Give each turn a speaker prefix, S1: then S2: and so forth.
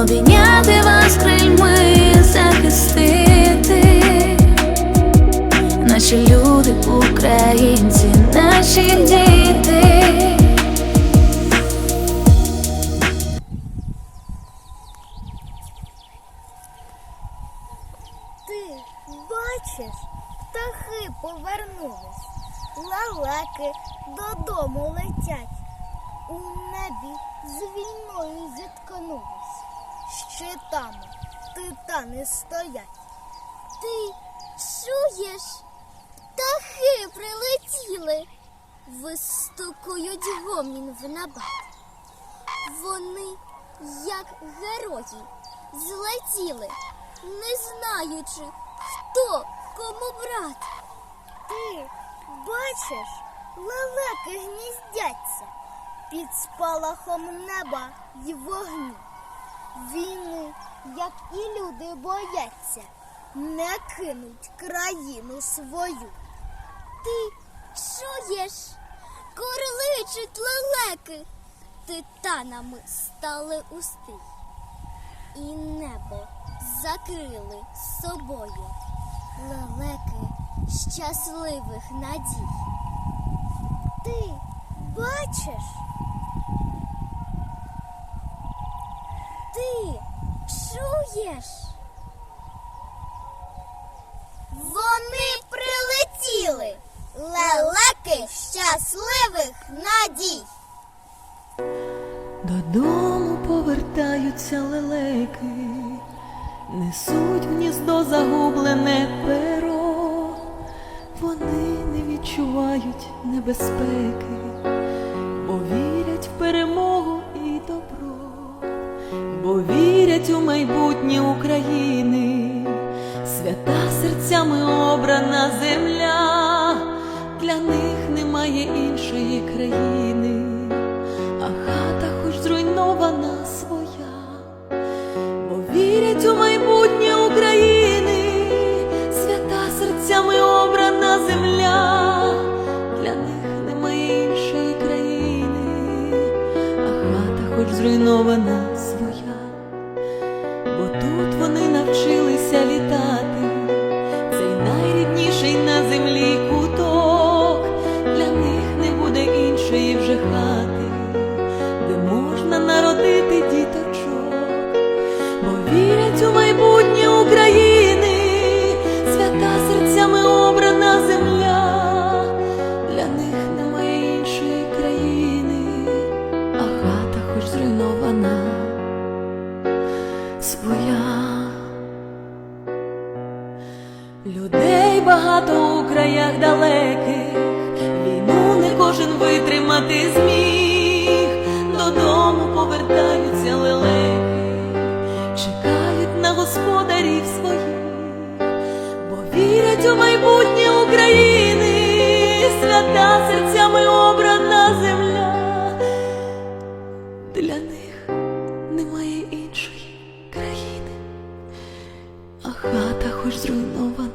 S1: обійняти вас крильми, захистити, наші люди, українці, наші діти.
S2: Ти бачиш, птахи повернулись, лалеки додому летять. У небі з війною зіткнув щитами титани стоять. Ти чуєш? Птахи прилетіли, вистукують гомін в небет. Вони, як герої, злетіли, не знаючи, хто кому брат. Ти бачиш, лелеки гніздяться під спалахом неба й вогню. Як і люди бояться, не кинуть країну свою. Ти чуєш? Корличуть лелеки, титанами стали усти, і небо закрили собою лелеки щасливих надій. Ти бачиш? Ти чуєш? Вони прилетіли, лелеки щасливих надій.
S3: Додому повертаються лелеки, несуть в гніздо загублене перо, вони не відчувають небезпеки, бо вірять в перемогу і добро, бо вірять у майбутнє України, свята серцями обрана земля, для них немає іншої країни. А хата хоч зруйнована своя, бо вірять у майбутнє України, свята серцями обрана земля, для них немає іншої країни, хата хоч зруйнована тут вони навчилися літати, цей найрідніший на землі куток, для них не буде іншої вже хати де можна народити діточок, бо вірять у майбутнє України, свята серцями обрана земля, для них немає іншої країни, Людей багато у краях далеких, війну не кожен витримати зміг, додому повертаються лелеки, чекають на господарів своїх, бо вірять у майбутнє України, свята серцями обрана земля. Для них немає іншої країни. А хата хоч зруйнована